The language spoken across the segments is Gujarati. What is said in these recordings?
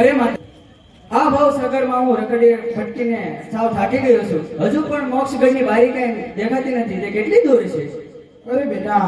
અરે માતા આ ભાવ સાગરમાં હું રખડી ભટકીને સાવ થાકી ગયો છું. હજુ પણ મોક્ષગઢની બારી કઈ દેખાતી નથી. તે કેટલી દૂર છે? અરે બેટા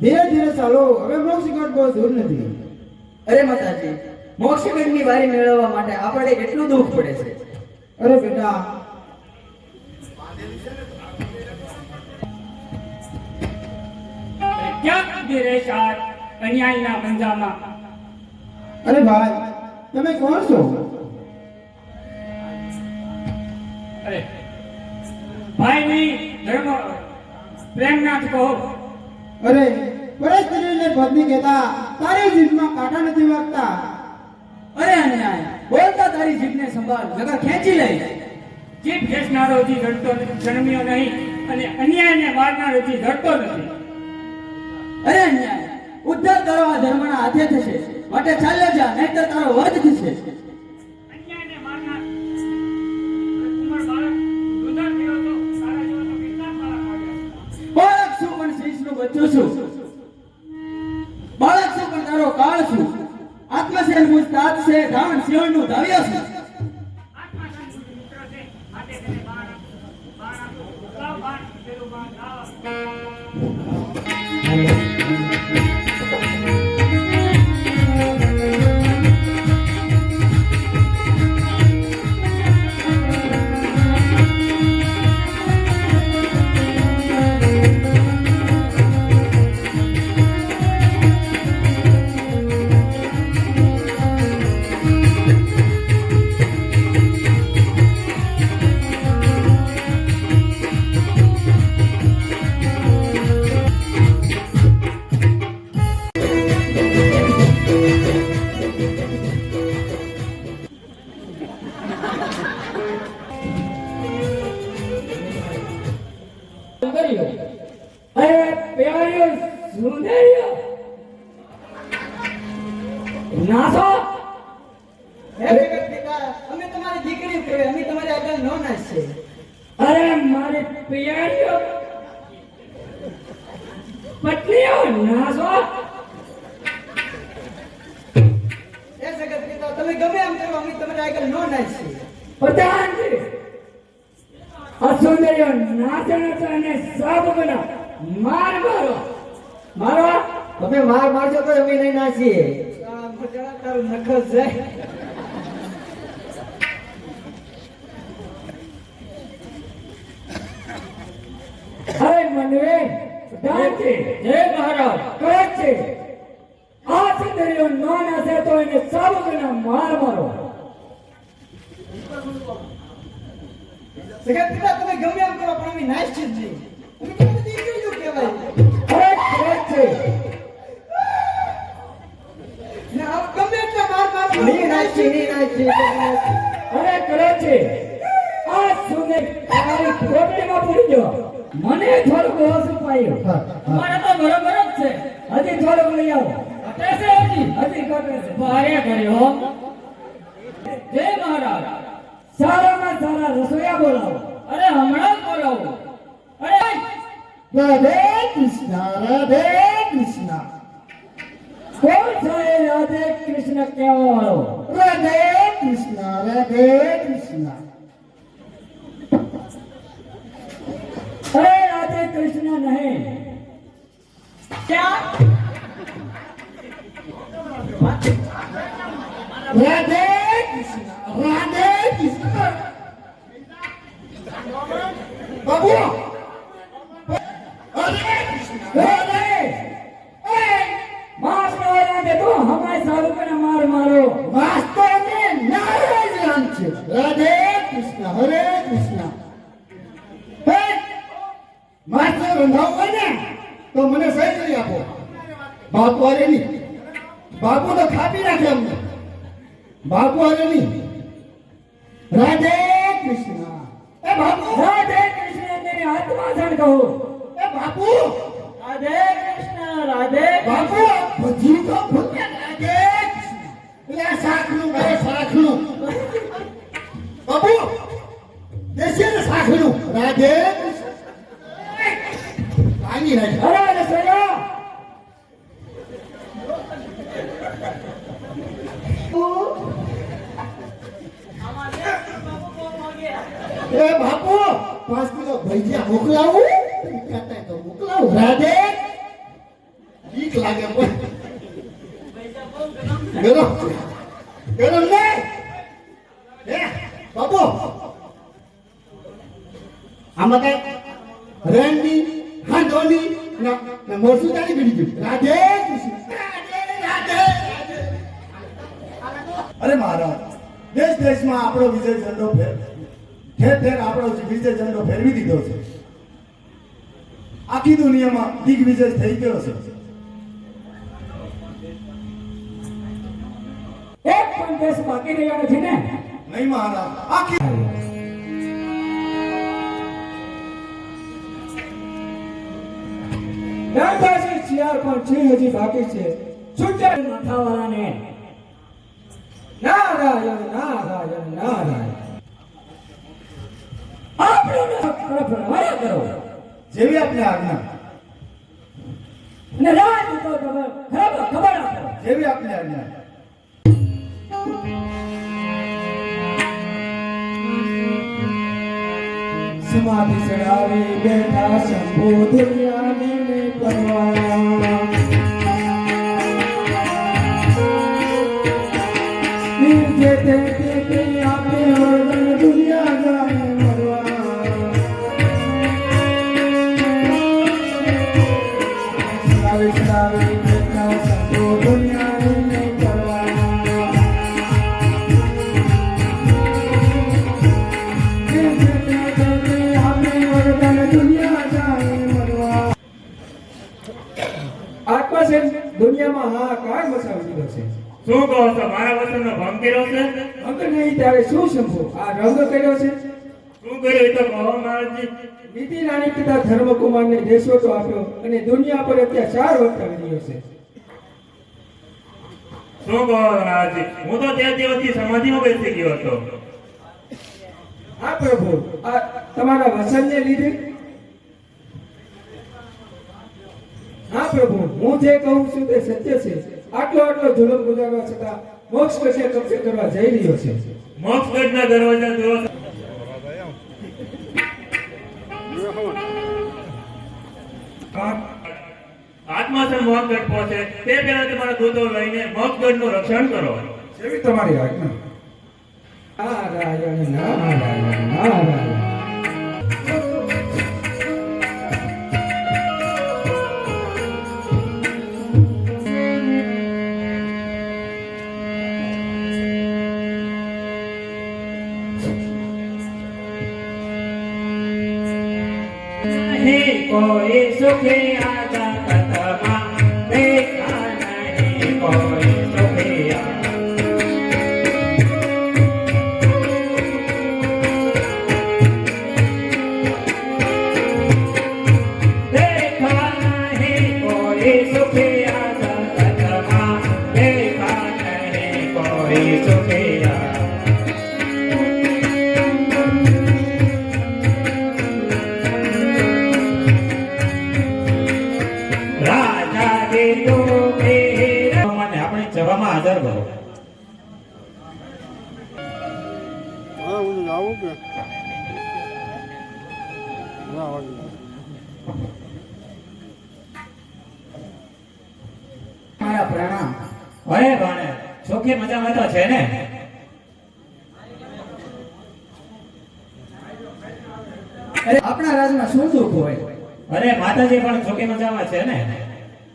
ધીરે ધીરે ચાલો. હવે મોક્ષગઢ બહુ દૂર નથી. અરે માતાજી મોક્ષગઢની બારી મેળવવા માટે આપણે કેટલું દુઃખ પડે છે? અરે બેટા ક્યાં સુધી રહેશે અન્યાયના પંજામાં? અરે ભાઈ તમે કોણ છો? અરે ભાઈ નહીં ધર્મ પ્રેમનાથ કહો. અરે પરિસ્થિતિને પત્ની કહેતા તારી જીભમાં કાંટા નથી વાગતા. અરે અન્યાય. બોલતા તારી જીભને સંભાળ જગા ખેંચી લઈ જીભ ખેંચનારોથી ધડતો જન્મ્યો નહીં અને અન્યાયને મારનારોથી ધડતો નથી. અરે અન્યાય. ઉદ્ધાર કરવા ધર્મના હાથે થશે. માટે ચાલ્યા જા નહીતર તારો વધ થશે. પ્યારીઓ પત્નીઓ હે જગત પિતા તમે ગમે એમ કરો અમે તમારી આગળ નો નાચીએ પ્રધાનજી આ સુંદરીઓ નાચણ અને સાબ બના માર મારો. મારો? તમે માર મારજો તો અમે નહીં નાસીએ. તારું નખસ જાય અરે મનવે પ્રધાનજી જય મહારાજ. કહે છે આ સુંદરીઓ નો નાચે તો એને સાબ માર મારો. જગત પિતા તમે ગમે એમ કરો પણ અમે નાચીએ તમે કેમ બધી તમારી દીકરીઓ કહેવાય? અરે કહે છે. ને આપ ગમે એટલે માર માર નહીં નાચીએ નહીં નાચીએ અરે કરે છે આ સુને તારી કોટડીમાં પૂરી ગયો મને થોડુંક ઓછું પાયું. તમારે તો બરોબર જ છે. હજી થોડુંક લઈ આવો. છે હજી? હજી છે ભારે કર્યો જય મહારાજ. સારામાં સારા રસોઈયા બોલાવો. અરે હમણાં જ બોલાવો. અરે રાધે કૃષ્ણ રાધે કૃષ્ણ. કોણ છે રાધે કૃષ્ણ કહેવા વાળો રાધે કૃષ્ણ રાધે કૃષ્ણ અરે રાધે કૃષ્ણ નહીં ક્યાં રાધે કૃષ્ણ રાધે કૃષ્ણ બાબુ રાધે કૃષ્ણ રાધે એ માસ નો રાધે તો હમણાં સારું કરે માર મારો વાસ્તવને નારાજ રામ છે રાધે કૃષ્ણ હરે કૃષ્ણ હે માથે રંધાવું હોય ને તો મને સહી કરી આપો બાપુ અરે નહીં બાપુ તો ખાપી નાખે અમને બાપુ આવે નહીં. રાધે કૃષ્ણ. એ બાપુ! રાધે કૃષ્ણ તેની આત્મા જાણ કહો. એ બાપુ! રાધે કૃષ્ણ રાધે બાપુ ભજી તો ભૂલ્યા રાધે કૃષ્ણ. આ શાકનું કરે શાકનું. બાપુ દેશી ને શાકનું. રાધે કૃષ્ણ. ભાંગી નાખ્યા અરે રસોઈયા તું એ બાપુ પાંચ કિલો ભજીયા મોકલાવું? કહેતા તો મોકલાવું. રાધે, બીક લાગે પણ. અરે મહારાજ દેશ દેશમાં આપણો વિજય ઝંડો ફેર ઠેર ઠેર આપણો વિજય ઝંડો ફેરવી દીધો છે. આખી દુનિયામાં દિગ્વિજય થઈ ગયો છે. એક પણ દેશ બાકી રહ્યો નથી ને. નહીં મહારાજ આખી દાદાજી શિયાળ પણ છે હજી બાકી છે. છૂટા માથાવાળાને. નારાયણ નારાયણ નારાયણ. આપણને કરો. જેવી આપને આજ્ઞા. અને રાજ તો ખબર ખબર આપો જેવી આપને આજ્ઞા. સમાધિ ચડાવી બેઠા શંભુ દુનિયાને પરવા કર્યો છે? રંગ નહીં ત્યારે શું સમજો આ રંગ કર્યો છે? શું કર્યો તો કહો મહારાજજી. નીતિ રાણી પિતા ધર્મકુમારને દેશોટો આપ્યો અને દુનિયા પર અત્યાચાર વર્તાવી રહ્યો છે. શું કહો મહારાજજી? હું તો તે દિવસથી સમાધિમાં બેસી ગયો હતો. હા પ્રભુ આ તમારા વસનને લીધે? હા પ્રભુ હું જે કહું છું તે સત્ય છે. આટલો આટલો જુલમ ગુજારવા છતાં મોક્ષ કશે કબજે કરવા જઈ રહ્યો છે. મોક્ષગઢના દરવાજા દરવાજા આત્માસન મોક્ષગઢ પહોંચે. તે પહેલા તમારા દૂતો લઈને મોક્ષગઢનું રક્ષણ કરો. જેવી તમારી આજ્ઞા. નારાયણ નારાયણ નારાયણ. નહીં કોઈ સુખે આ હું આવું કે? ના મારા પ્રણામ અરે ભાણે. ચોખી મજામાં તો છે ને? અરે આપણા રાજમાં શું દુઃખ હોય? અરે માતાજી પણ ચોખી મજામાં છે ને?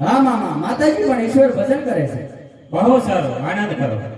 હા મામા. માતાજી પણ ઈશ્વર ભજન કરે છે. બહુ સારું. આનંદ કરો.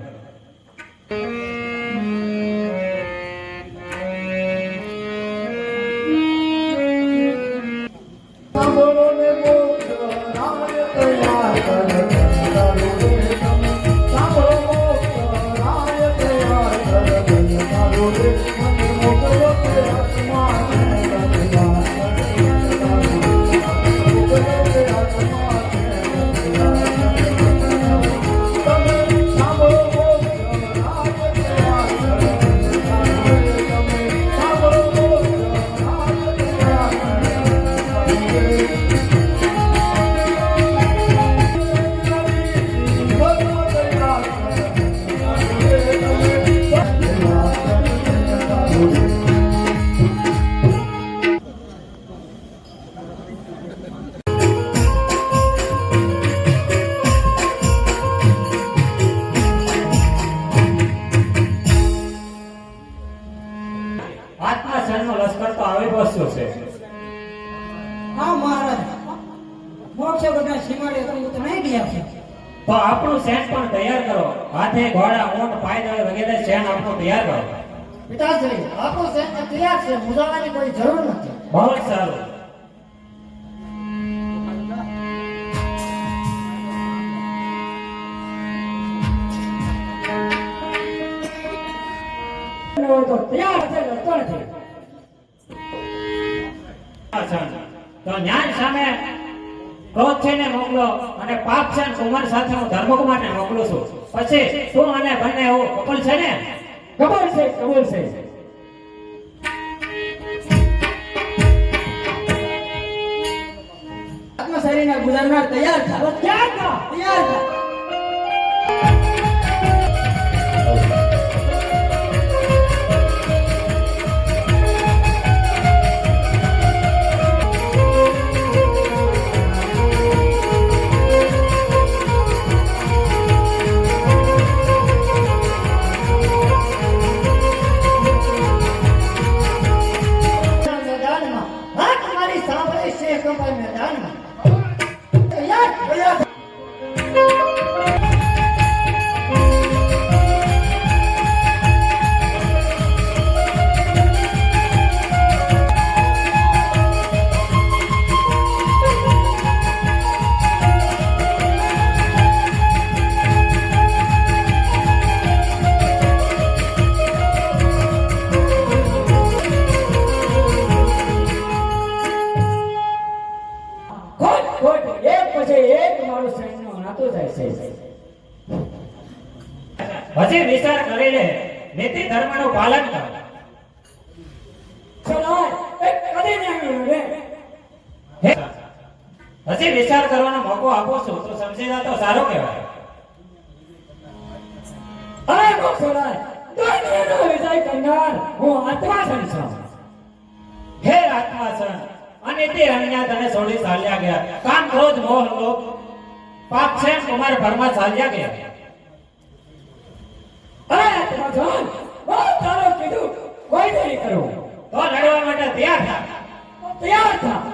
આપણું સેન પણ તૈયાર કરો. હાથે ઘોડા ઊંટ પાયદળ વગેરે સેન આપણું તૈયાર કરો. પિતાશ્રી આપણું સૈન્ય તૈયાર છે. મૂંઝાવાની કોઈ જરૂર નથી. બહુ જ સારું. હોય તો તૈયાર છે લડતો નથી. અચ્છા. તો જ્ઞાન સામે ક્રોધ છે ને મોકલો અને પાપ છે ને કુમાર સાથે હું ધર્મકુમારને મોકલું છું. પછી તું અને બંને એવું કપલ છે ને? કપલ છે કપલ છે. આત્મશરીને ગુજારનાર તૈયાર થા. તૈયાર થા. તૈયાર થા. સાંભળે છે કંપાઈ મેદાનમાં હજી વિચાર કરવાનો મોકો આપો છો તો સમજી તો સારું કહેવાય. અરે મોક્ષરાય દુનિયાનો વિજય કરનાર હું આત્માસન છું. હે આત્માસન. અને તે અન્યા તને છોડી ચાલ્યા ગયા. કામ ક્રોધ મોહ લોભ પાપ છે કુમાર ભરમાં ચાલ્યા ગયા. અરે આત્માસન ઓ તારો કીધું, કોઈ નહીં કરું. તો લડવા માટે તૈયાર થા. તૈયાર થા.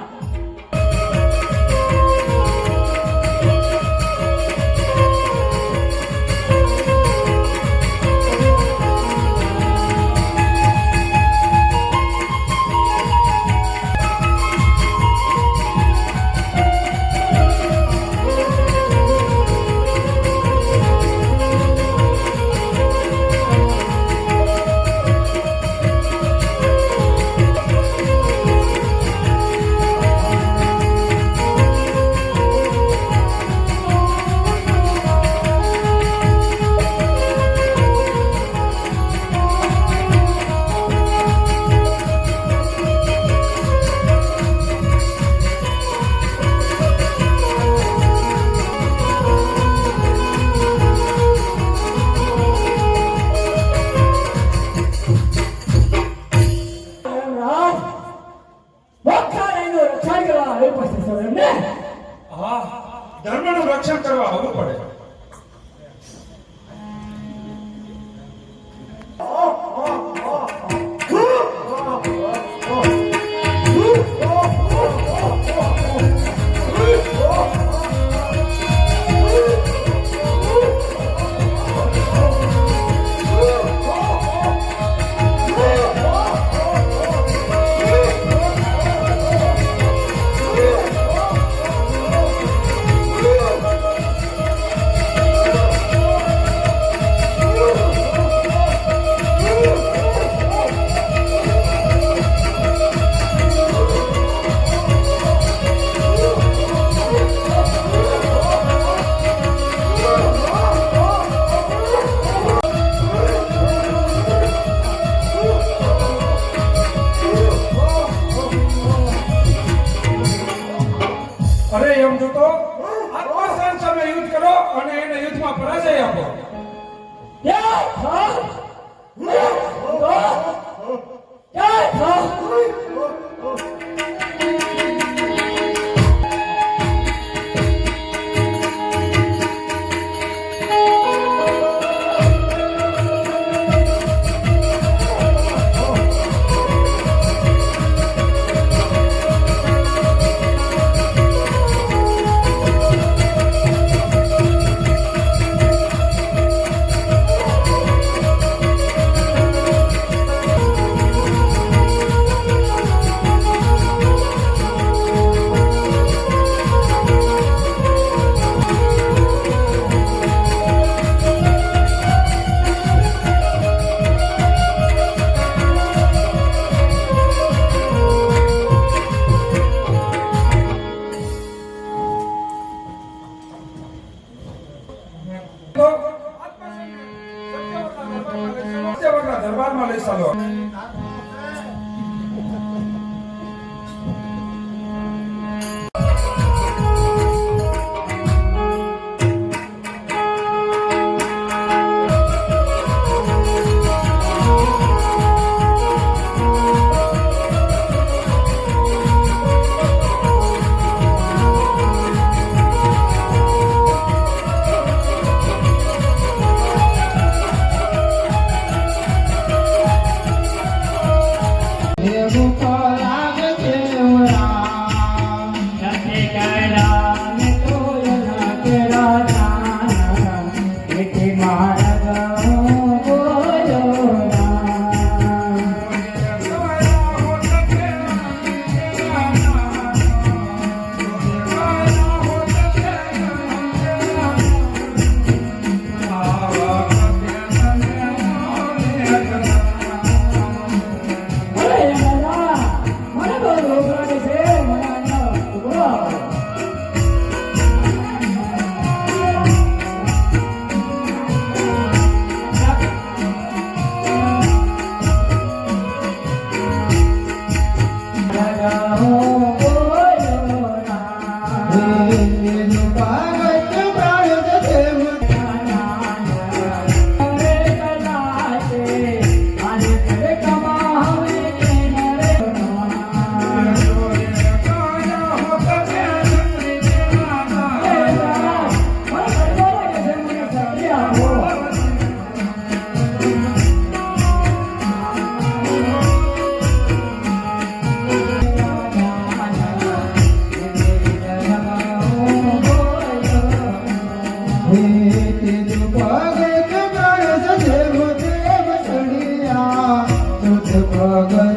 Father.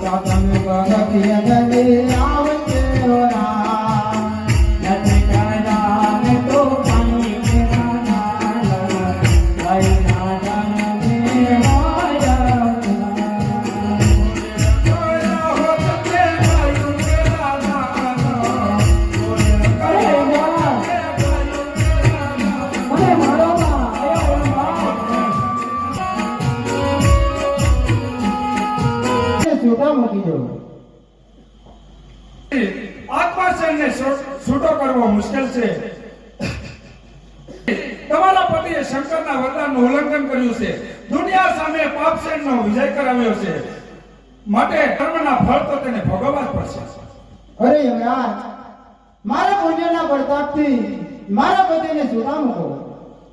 છૂટા છે. તમારા પતિએ શંકરના વરદાનનું ઉલ્લંઘન કર્યું છે. દુનિયા સામે પાપસેનનો વિજય કરાવ્યો છે. માટે કર્મના ફળ તો તેને ભોગવવા જ પડશે. અરે યમરાજ મારા પુણ્યના પ્રતાપથી મારા પતિને છૂટા મૂકો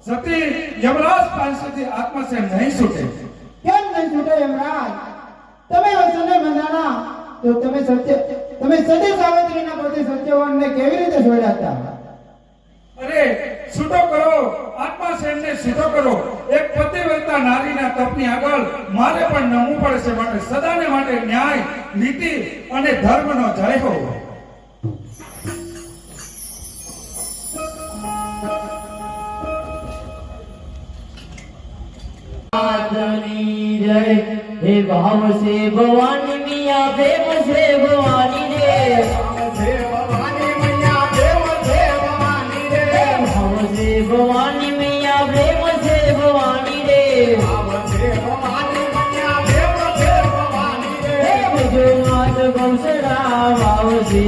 સતી યમરાજ પાસેથી આત્મસેન નહીં છૂટે. કેમ નહીં છૂટે યમરાજ? તમે વચનને બંધાણા તો તમે સત્ય તમે સતી સાવિત્રીના પ્રતિ સત્યવાનને કેવી રીતે છોડ્યા હતા? અરે, છૂટો કરો. આત્માશયનને છૂટો કરો. એક પતિવ્રતા નારીના તપની આગળ મારે પણ નમવું પડશે માટે, સદાને માટે ન્યાય, નીતિ અને ધર્મનો જય હો. જય. હે ભાવ સે ભવાની મિયા પ્રેમ સે ભવાની